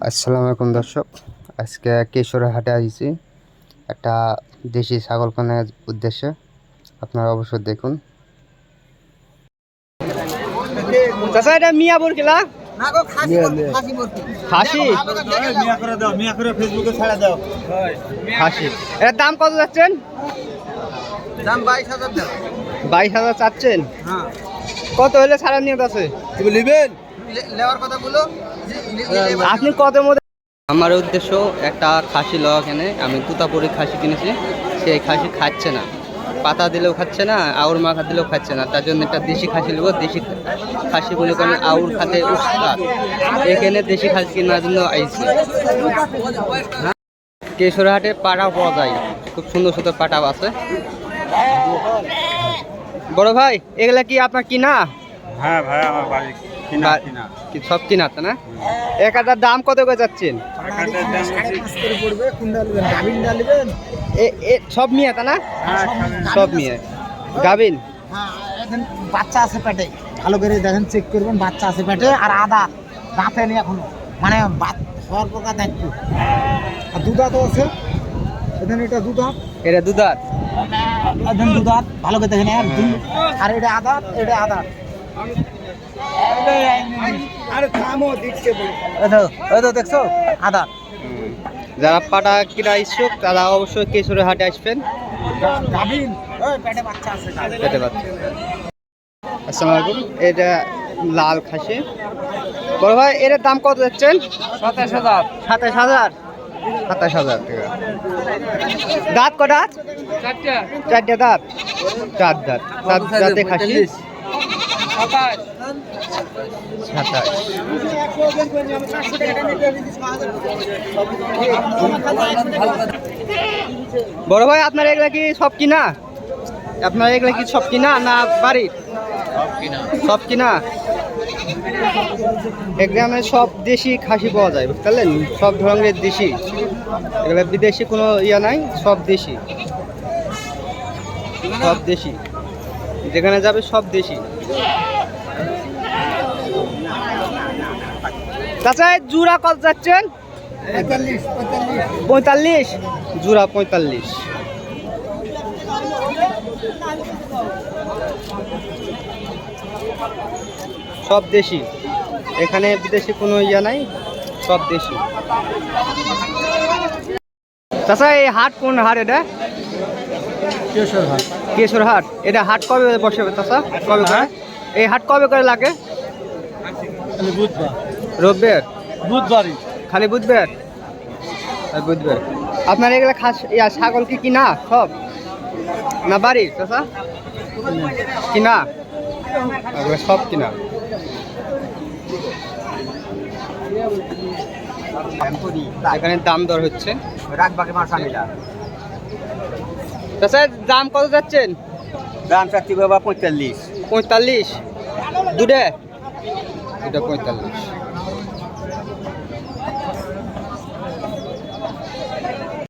আসসালামু আলাইকুম দর্শক। আজকে কেশরে হাটে আসছি। একটা দেশি ছাগল কেনার উদ্দেশ্যে। আপনারা অবশ্যই দেখুন। চাচা এটা মিয়া করে দাও মিয়া করে ফেসবুকে ছাড়া দাও। খাসি। এটার দাম কত যাচ্ছেন? দাম বাইশ হাজার বাইশ হাজার চাচ্ছেন? হ্যাঁ। কত হলে ছাড়া নিয়ত আছে তুমি নেবেন? লেওয়ার কথা বলো। আপনি কত মধ্যে আমার উদ্দেশ্য একটা খাসি লওয়া কেনে। আমি তুতাপুরি খাসি কিনেছি। সেই খাসি খাচ্ছে না। পাতা দিলেও খাচ্ছে না, আউর মাখা দিলেও খাচ্ছে না। তার জন্য একটা দেশি খাসি নেব দেশি খাসি বলে কারণ আউর খাতে উস্তাদ এখানে দেশি খাসি কেনার জন্য আইছি। কেশরহাটে পাটা পাওয়া যায়। খুব সুন্দর সুন্দর পাটা আছে। বড় ভাই, এগুলা কি আপনার কিনা? হ্যাঁ ভাই আমার বাড়ি কিনা কিনা। কি সব কিনা তো না? এক হাজার দাম কত করে যাচ্ছেন? সব মিয়া তা না? সব মিয়া গাবিন হ্যাঁ, বাচ্চা আছে পেটে। ভালো করে দেখেন চেক করবেন বাচ্চা আছে পেটে আর আদা দাঁতে নেই এখনও। মানে হওয়ার প্রকার দায়িত্ব আর দুধাত আছে। এখানে এটা দুধাত এটা দুধাত একদম দুধাত ভালো করে দেখেন এক আর এটা আদা এটা আদা দেখছ আদা। যারা পাটা কিনা ইচ্ছুক তারা অবশ্যই কেশরে হাটে আসবেন। গাভিন। পেটে বাচ্চা আছে পেতে পারছেন আসসালামু আলাইকুম এটা লাল খাসি। বড় ভাই এর দাম কত যাচ্ছেন সাতাশ হাজার। সাতাশ হাজার? সাতাশ হাজার টাকা। দাঁত কটা? চারটে। দাঁত। চার দাঁত। চার দাঁতে খাসি? বড় ভাই, আপনার এগুলা কি সব কিনা? আপনার এগুলা কি সব কিনা না বাড়ির? সব কিনা? এগ্রামে সব দেশি খাসি পাওয়া যায়, বুঝতে পারলেন? সব ধরনের দেশি। এগুলো বিদেশি কোনো ইয়া নাই, সব দেশি। সব দেশি। যেখানে যাবে সব দেশি চাচা জুরা কত যাচ্ছেন? পঁয়তাল্লিশ। জুরা পঁয়তাল্লিশ। সব দেশি এখানে বিদেশি কোনো ইয়া নাই, সব দেশি চাচা, এই হাট কোন হাট এটা? ভাই কেশর হাট। এটা হাট কবে বসে চাচা? কবে করে? এই হাট কবে করে লাগে? বুধবার। রবিবার? বুধবারই। খালি বুধবার? আর বুধবার। আপনার এগুলো খাস ইয়া ছাগল কি কিনা সব? না বাড়ি চাচা? কিনা? সব কিনা। এখানে দাম দর হচ্ছে। রাখবাকে মাসা স্যার দাম কত যাচ্ছেন? দাম চাচ্ছি বাবা পঁয়তাল্লিশ। পঁয়তাল্লিশ? দুটে? দুটা পঁয়তাল্লিশ।